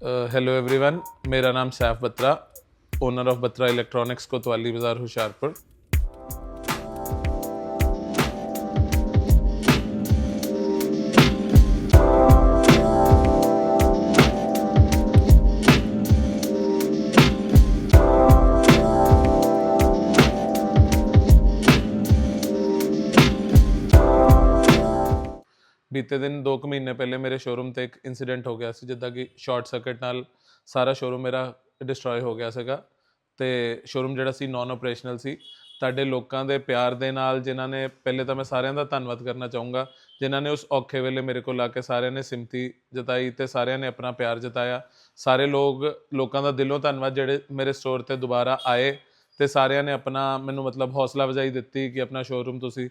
Hello everyone मेरा नाम Saif Batra owner of Batra electronics Kotwali Bazaar Hoshiarpur ਬੀਤੇ ਦਿਨ 2 ਕੁ ਮਹੀਨੇ ਪਹਿਲੇ ਮੇਰੇ ਸ਼ੋਰੂਮ ਤੇ ਇੱਕ ਇਨਸੀਡੈਂਟ ਹੋ ਗਿਆ ਸੀ, ਜਿੱਦਾਂ ਕਿ ਸ਼ਾਰਟ ਸਰਕਟ ਨਾਲ ਸਾਰਾ ਸ਼ੋਰੂਮ ਮੇਰਾ ਡਿਸਟਰੋਏ ਹੋ ਗਿਆ ਸੀਗਾ ਤੇ ਸ਼ੋਰੂਮ ਜਿਹੜਾ ਸੀ ਨਾਨ ਆਪਰੇਸ਼ਨਲ ਸੀ। ਤੁਹਾਡੇ ਲੋਕਾਂ ਦੇ ਪਿਆਰ ਦੇ ਨਾਲ ਜਿਨ੍ਹਾਂ ਨੇ, ਪਹਿਲੇ ਤਾਂ ਮੈਂ ਸਾਰਿਆਂ ਦਾ ਧੰਨਵਾਦ ਕਰਨਾ ਚਾਹੂੰਗਾ, ਜਿਨ੍ਹਾਂ ਨੇ ਉਸ ਔਖੇ ਵੇਲੇ ਮੇਰੇ ਕੋਲ ਆ ਕੇ ਸਾਰਿਆਂ ਨੇ ਸਿਮਤੀ ਜਤਾਈ ਤੇ ਸਾਰਿਆਂ ਨੇ ਆਪਣਾ ਪਿਆਰ ਜਤਾਇਆ। ਸਾਰੇ ਲੋਕ, ਲੋਕਾਂ ਦਾ ਦਿਲੋਂ ਧੰਨਵਾਦ, ਜਿਹੜੇ ਮੇਰੇ ਸਟੋਰ ਤੇ ਦੁਬਾਰਾ ਆਏ ਤੇ ਸਾਰਿਆਂ ਨੇ ਆਪਣਾ ਮੈਨੂੰ ਮਤਲਬ ਹੌਸਲਾ ਵਜਾਈ ਦਿੱਤੀ ਕਿ ਆਪਣਾ ਸ਼ੋਰੂਮ ਤੁਸੀਂ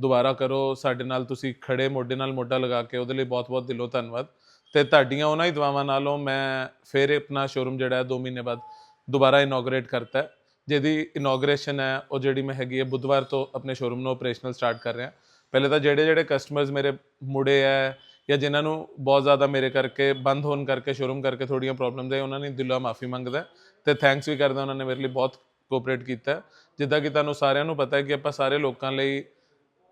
ਦੁਬਾਰਾ ਕਰੋ, ਸਾਡੇ ਨਾਲ ਤੁਸੀਂ ਖੜੇ, ਮੋਢੇ ਨਾਲ ਮੋਢਾ ਲਗਾ ਕੇ ਉਹਦੇ ਲਈ ਬਹੁਤ-ਬਹੁਤ ਦਿਲੋਂ ਧੰਨਵਾਦ। ਤੇ ਤੁਹਾਡੀਆਂ ਉਹਨਾਂ ਹੀ ਦੁਆਵਾਂ ਨਾਲੋਂ ਮੈਂ ਫਿਰ ਆਪਣਾ ਸ਼ੋਰੂਮ ਜਿਹੜਾ ਹੈ 2 ਮਹੀਨੇ ਬਾਅਦ ਦੁਬਾਰਾ ਇਨੋਗਰੇਟ ਕਰਤਾ ਜਿਹਦੀ ਇਨੋਗਰੇਸ਼ਨ ਹੈ, ਉਹ ਜਿਹੜੀ ਮੈਂ ਹੈਗੀ ਹੈ, ਬੁੱਧਵਾਰ ਤੋਂ ਆਪਣੇ ਸ਼ੋਰੂਮ ਨੂੰ ਆਪਰੇਸ਼ਨਲ ਸਟਾਰਟ ਕਰ ਰਿਹਾ। ਪਹਿਲੇ ਤਾਂ ਜਿਹੜੇ ਜਿਹੜੇ ਕਸਟਮਰਸ ਮੇਰੇ ਮੁੜੇ ਹੈ ਜਾਂ ਜਿਨ੍ਹਾਂ ਨੂੰ ਬਹੁਤ ਜ਼ਿਆਦਾ ਮੇਰੇ ਕਰਕੇ ਬੰਦ ਹੋਣ ਕਰਕੇ, ਸ਼ੋਰੂਮ ਕਰਕੇ ਥੋੜੀਆਂ ਪ੍ਰੋਬਲਮਸ ਹੈ ਉਹਨਾਂ ਨੇ ਦਿਲੋਂ ਮਾਫੀ ਮੰਗਦਾ ਤੇ ਥੈਂਕਸ ਵੀ ਕਰਦਾ, ਉਹਨਾਂ ਨੇ ਮੇਰੇ ਲਈ ਬਹੁਤ ਕੋਆਪਰੇਟ ਕੀਤਾ ਜਿੱਦਾਂ ਕਿ ਤੁਹਾਨੂੰ ਸਾਰਿਆਂ ਨੂੰ ਪਤਾ ਹੈ ਕਿ ਆਪਾਂ ਸਾਰੇ ਲੋਕਾਂ ਲਈ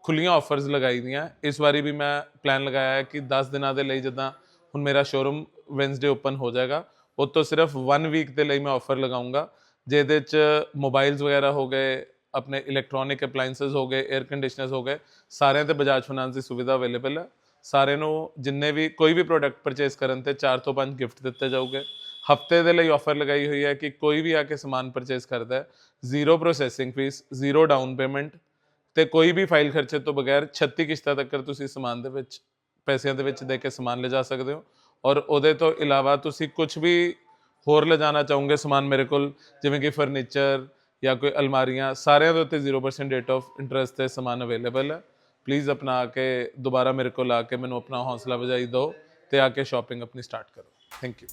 ਖੁੱਲੀਆਂ ਆਫਰਸ ਲਗਾਈ ਦੀਆਂ। ਇਸ ਵਾਰੀ ਵੀ ਮੈਂ ਪਲਾਨ ਲਗਾਇਆ ਹੈ ਕਿ 10 ਦਿਨਾਂ ਦੇ ਲਈ ਜਿੱਦਾਂ ਹੁਣ ਮੇਰਾ ਸ਼ੋਰੂਮ ਵੈਂਸਡੇ ਓਪਨ ਹੋ ਜਾਏਗਾ, ਉਹ ਤੋਂ ਸਿਰਫ 1 ਵੀਕ ਦੇ ਲਈ ਮੈਂ ਆਫਰ ਲਗਾਉਂਗਾ ਜਿਹਦੇ ਚ ਮੋਬਾਈਲਸ ਵਗੈਰਾ ਹੋ ਗਏ, ਆਪਣੇ ਇਲੈਕਟ੍ਰੋਨਿਕ ਅਪਲਾਈਐਂਸਸ ਹੋ ਗਏ 에ਅਰ ਕੰਡੀਸ਼ਨਰਸ ਹੋ ਗਏ, ਸਾਰਿਆਂ ਤੇ ਬਜਾਜ ਫਾਈਨਾਂਸ ਦੀ ਸੁਵਿਧਾ ਅਵੇਲੇਬਲ ਹੈ। ਸਾਰਿਆਂ ਨੂੰ ਜਿੰਨੇ ਵੀ ਕੋਈ ਵੀ ਪ੍ਰੋਡਕਟ ਪਰਚੇਸ ਕਰਨ ਤੇ 4 ਤੋਂ 5 ਗਿਫਟ ਦਿੱਤੇ ਜਾਊਗੇ। ਹਫ਼ਤੇ ਦੇ ਲਈ ਆਫਰ ਲਗਾਈ ਹੋਈ ਹੈ ਕਿ ਕੋਈ ਵੀ ਆ ਕੇ ਸਮਾਨ ਪਰਚੇਸ ਕਰਦਾ ਹੈ। Zero processing fee zero down payment ਤੇ ਕੋਈ ਵੀ ਫਾਈਲ ਖਰਚੇ ਤੋਂ ਬਗੈਰ 36 ਕਿਸ਼ਤਾਂ ਤੱਕ ਤੁਸੀਂ ਸਮਾਨ ਦੇ ਵਿੱਚ, ਪੈਸਿਆਂ ਦੇ ਵਿੱਚ ਦੇ ਕੇ ਸਮਾਨ ਲਿਜਾ ਸਕਦੇ ਹੋ ਔਰ ਉਹਦੇ ਤੋਂ ਇਲਾਵਾ ਤੁਸੀਂ ਕੁਝ ਵੀ ਹੋਰ ਲਿਜਾਣਾ ਚਾਹੋਗੇ ਸਮਾਨ ਮੇਰੇ ਕੋਲ, ਜਿਵੇਂ ਕਿ ਫਰਨੀਚਰ ਜਾਂ ਕੋਈ ਅਲਮਾਰੀਆਂ, ਸਾਰਿਆਂ ਦੇ ਉੱਤੇ 0% ਰੇਟ ਆਫ ਇੰਟਰਸਟ ਤੇ ਸਮਾਨ ਅਵੇਲੇਬਲ ਹੈ। ਪਲੀਜ਼ ਆਪਣਾ ਆ ਕੇ ਦੁਬਾਰਾ ਮੇਰੇ ਕੋਲ ਆ ਕੇ ਮੈਨੂੰ ਆਪਣਾ ਹੌਸਲਾ ਵਜਾਈ ਦਿਓ ਤੇ ਆ ਕੇ ਸ਼ਾਪਿੰਗ ਆਪਣੀ ਸਟਾਰਟ ਕਰੋ। Thank you